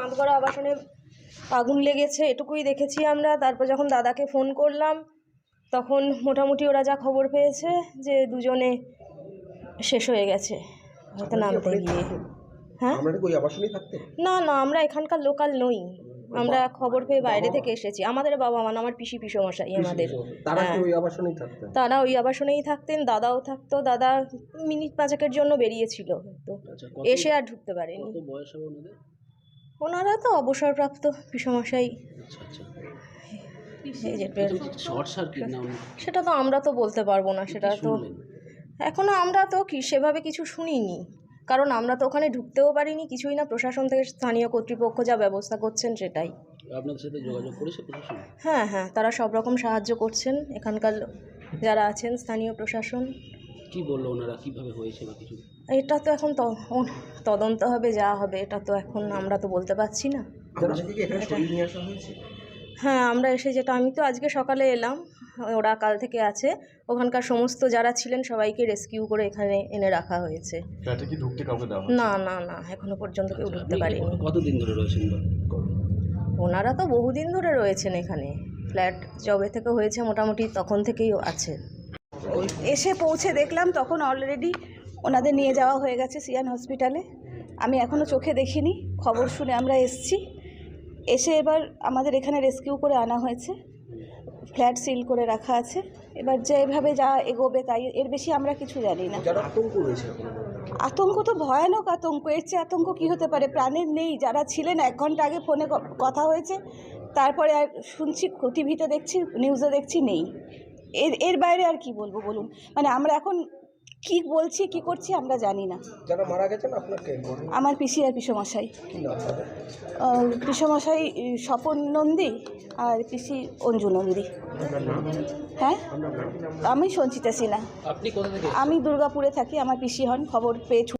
বাঁধগড়া আবাসনে আগুন লেগেছে এটুকুই দেখেছি আমরা। তারপর যখন দাদাকে ফোন করলাম তখন মোটামুটি ওরা যা খবর পেয়েছে যে দুজনে শেষ হয়ে গেছে হয়তো নামতে গিয়ে। হ্যাঁ? না না আমরা এখানকার লোকাল নই। আমরা খবর পেয়ে বাইরে থেকে এসেছি। আমাদের বাবা মানে আমার পিসি পিসমশাই আমাদের। তারা হ্যাঁ। ওই আবাসনেই থাকতেন? তারা ওই আবাসনেই থাকতেন দাদাও থাকতো। দাদা মিনিট পাঁচেকের জন্য বেরিয়েছিল তো আচ্ছা এসে আর ঢুকতে পারেনি কত বয়স হবে ওনাদের ওনারা তো অবসরপ্রাপ্ত পিসমশাই। আচ্ছা আচ্ছা। সেটা তো আমরা তো বলতে পারব না সেটা তো এখনও আমরা তো কি সেভাবে কিছু শুনিনি। কারণ আমরা তো ওখানে ঢুকতেও পারিনি কিছুই না প্রশাসন থেকে স্থানীয় কর্তৃপক্ষ যা ব্যবস্থা করছেন সেটাই। আপনাদের সাথে যোগাযোগ করেছে প্রশাসন? হ্যাঁ হ্যাঁ তারা সব রকম সাহায্য করছেন এখানকার যারা আছেন স্থানীয় প্রশাসন। কি বলল ওনারা? কীভাবে হয়েছে বা কিছু? এটা তো এখন তদন্ত হবে যা হবে এটা তো এখন আমরা তো বলতে পারছি না। হ্যাঁ আমরা এসে যেটা আমি তো আজকে সকালে এলাম ওরা কাল থেকে আছে ওখানকার সমস্ত যারা ছিলেন সবাইকে রেস্কিউ করে এখানে এনে রাখা হয়েছে। ঢুকতে হয়? না না না এখনও পর্যন্ত কেউ ঢুকতে আপনি পারেনি। কতদিন ধরে রয়েছেন ওনারা তো বহুদিন ধরে রয়েছেন এখানে। ফ্ল্যাট জবে থেকে হয়েছে মোটামুটি তখন থেকেই আছে এসে পৌঁছে দেখলাম তখন অলরেডি ওনাদের নিয়ে যাওয়া হয়ে গেছে সিয়ান হসপিটালে। আমি এখনও চোখে দেখিনি খবর শুনে আমরা এসছি। এসে এবার আমাদের এখানে রেস্কিউ করে আনা হয়েছে। ফ্ল্যাট সিল করে রাখা আছে। এবার যেভাবে যা এগোবে তাই এর বেশি আমরা কিছু জানি না। আতঙ্ক তো ভয়ানক আতঙ্ক এর চেয়ে আতঙ্ক কী হতে পারে? প্রাণের নেই যারা ছিলেন এক ঘণ্টা আগে ফোনে কথা হয়েছে তারপরে আর শুনছি টিভিতে দেখছি নিউজে দেখছি নেই। এর এর বাইরে আর কি বলব বলুন? মানে আমরা এখন কি বলছে কি করছে আমরা জানি না। যারা মারা গেছেন আপনাকে আমার পিসি আর পিসমশাই। আহ, পিসমশাই স্বপন নন্দী আর পিসি অঞ্জু নন্দী। হ্যাঁ? আমি সঞ্চিতা সিনহা। আপনি কোথা থেকে আমি দুর্গাপুরে থাকি আমার পিসি হন খবর পেয়ে ছুটে